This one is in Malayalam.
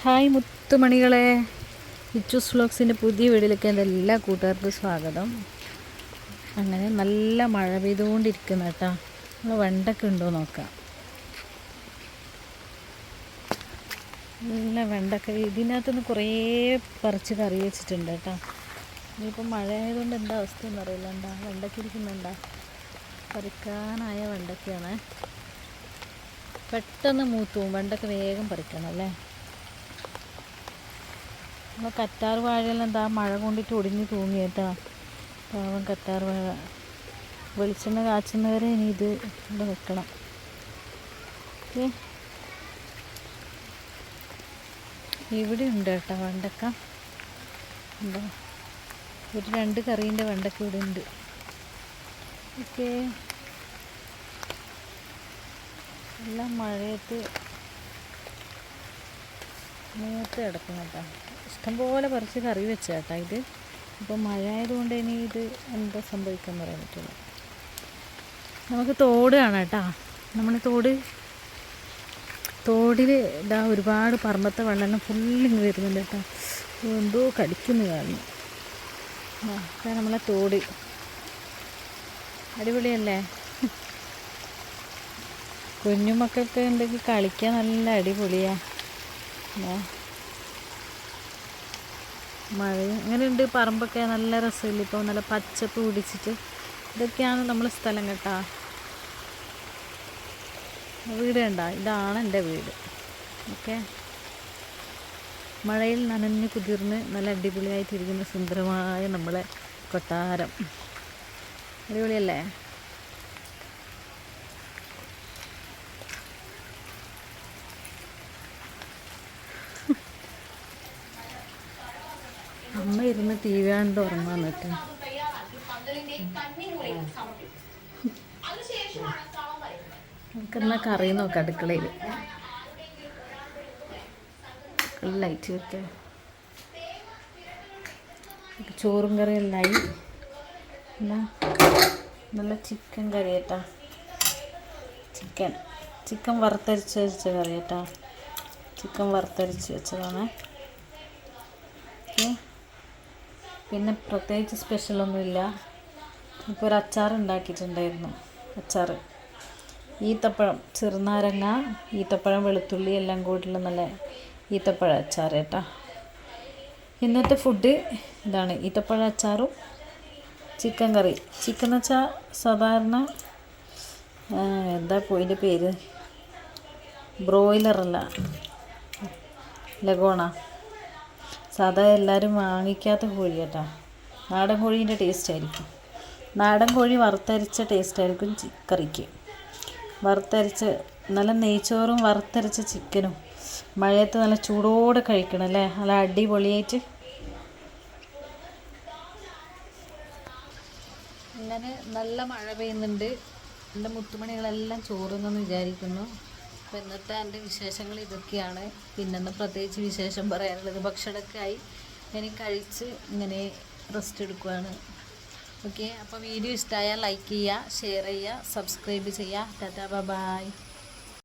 ഹായ് മുത്തുമണികളെ. ഇച്ചൂസ് വ്ളോഗ്സിന്റെ പുതിയ വീഡിയോയിലേക്ക് എന്റെ എല്ലാ കൂട്ടുകാർക്കും സ്വാഗതം. അങ്ങനെ നല്ല മഴ പെയ്തുകൊണ്ടിരിക്കുന്ന കേട്ടോ. നമ്മൾ വെണ്ടൊക്കെ ഉണ്ടോ നോക്കാം. നല്ല വെണ്ടൊക്കെ. ഇതിനകത്തുനിന്ന് കുറേ പറിച്ച് കറി വെച്ചിട്ടുണ്ട് കേട്ടോ. ഇനിയിപ്പോൾ മഴ ആയതുകൊണ്ട് എന്താ അവസ്ഥ എന്നറിയില്ല. എന്താ വെണ്ടയ്ക്ക ഇരിക്കുന്നുണ്ടാ? പറിക്കാനായ വെണ്ടയ്ക്കാണ് പെട്ടെന്ന് മൂത്തുവും വെണ്ടൊക്കെ വേഗം പറിക്കണം അല്ലേ? അപ്പോൾ കറ്റാർ വാഴയെല്ലാം എന്താ മഴ കൊണ്ടിട്ട് ഒടിഞ്ഞ് തൂങ്ങി പാവം കറ്റാർ വാഴ. വെളിച്ചെണ്ണ കാച്ചുന്നവരെ ഇനി ഇത് ഇവിടെ വെക്കണം. ഇവിടെ ഉണ്ട് കേട്ടോ വെണ്ടക്ക. എന്താ ഒരു രണ്ട് കറീന്റെ വെണ്ടക്ക ഇവിടെ ഉണ്ട്. ഓക്കെ. എല്ലാം മഴയത്ത് മൂത്ത് കിടക്കും കേട്ടോ. ഇഷ്ടംപോലെ പറിച്ച് കറി വെച്ചേട്ടാ ഇത്. ഇപ്പോൾ മഴ ആയതുകൊണ്ട് ഇനി ഇത് എന്താ സംഭവിക്കാന്ന് പറയാൻ പറ്റില്ല. നമുക്ക് തോട് കാണാം കേട്ടോ നമ്മൾ തോട് തോടിൽ ഇതാ ഒരുപാട് പറമ്പത്തെ വെള്ളം ഫുള്ളിങ് വരുന്നുണ്ട് കേട്ടോ എന്തോ കടിക്കുന്നു കാണുന്നു. ആ നമ്മളെ തോട്. അടിപൊളിയല്ലേ? കുഞ്ഞുമക്കൾക്ക് ഉണ്ടെങ്കിൽ കളിക്കാൻ നല്ല അടിപൊളിയാ. ആ. മഴയും ഇങ്ങനെയുണ്ട്. പറമ്പൊക്കെ നല്ല രസമില്ല? ഇപ്പോൾ നല്ല പച്ചപ്പ് പിടിച്ചിട്ട് ഇതൊക്കെയാണ് നമ്മൾ സ്ഥലം കേട്ടാ. വീട് കണ്ട? ഇതാണ് എന്റെ വീട്. ഓക്കെ. മഴയിൽ നനഞ്ഞ് കുതിർന്ന് നല്ല അടിപൊളിയായിട്ടിരിക്കുന്ന സുന്ദരമായ നമ്മളെ കൊട്ടാരം. അടിപൊളിയല്ലേ? ഇരുന്ന് ടി വി കണ്ട് ഉറങ്ങാൻ പറ്റും. നമുക്കെന്നാ കറി നോക്കാം അടുക്കളയിൽ ലൈറ്റ് വെക്കാം. ചോറും കറിയെല്ലായി. എന്നാ? നല്ല ചിക്കൻ കറി കേട്ടാ ചിക്കൻ ചിക്കൻ വറുത്തരച്ച് വെച്ച കറി കേട്ടാ ചിക്കൻ വറുത്തരച്ച് വെച്ചതാണ് ഓക്കെ പിന്നെ പ്രത്യേകിച്ച് സ്പെഷ്യലൊന്നുമില്ല ഇപ്പോൾ ഒരു അച്ചാർ ഉണ്ടാക്കിയിട്ടുണ്ടായിരുന്നു. അച്ചാർ. ഈത്തപ്പഴം ചെറുനാരങ്ങ ഈത്തപ്പഴം വെളുത്തുള്ളി എല്ലാം കൂടിയുള്ള നല്ല ഈത്തപ്പഴ അച്ചാർ കേട്ടോ. ഇന്നത്തെ ഫുഡ് ഇതാണ്. ഈത്തപ്പഴ അച്ചാറും ചിക്കൻ കറി ചിക്കൻ എന്ന് വെച്ചാൽ സാധാരണ എന്താ പോയിന്റെ പേര്? ബ്രോയിലറല്ല ലഗോണ. സാധാ എല്ലാവരും വാങ്ങിക്കാത്ത കോഴി കേട്ടോ. നാടൻ കോഴീന്റെ ടേസ്റ്റ് ആയിരിക്കും. നാടൻ കോഴി വറുത്തരച്ച ടേസ്റ്റ് ആയിരിക്കും കറിക്ക്. വറുത്തരച്ച് നല്ല നെയ്ച്ചോറും വറുത്തരച്ച ചിക്കനും മഴയത്ത് നല്ല ചൂടോടെ കഴിക്കണം അല്ലേ? നല്ല അടിപൊളിയായിട്ട്. ഇങ്ങനെ നല്ല മഴ പെയ്യുന്നുണ്ട്. എന്റെ മുത്തുമണികളെല്ലാം ചോറുന്നെന്ന് വിചാരിക്കുന്നു. അപ്പോൾ ഇന്നത്തെ എന്റെ വിശേഷങ്ങൾ ഇതൊക്കെയാണ്. പിന്നെന്ന് പ്രത്യേകിച്ച് വിശേഷം പറയാനുള്ളത് ഭക്ഷണമൊക്കെ ആയി. ഇനി കഴിച്ച് ഇങ്ങനെ റെസ്റ്റ് എടുക്കുകയാണ് ഓക്കെ അപ്പോൾ വീഡിയോ ഇഷ്ടമായാൽ ലൈക്ക് ചെയ്യുക ഷെയർ ചെയ്യുക സബ്സ്ക്രൈബ് ചെയ്യുക. Tata bye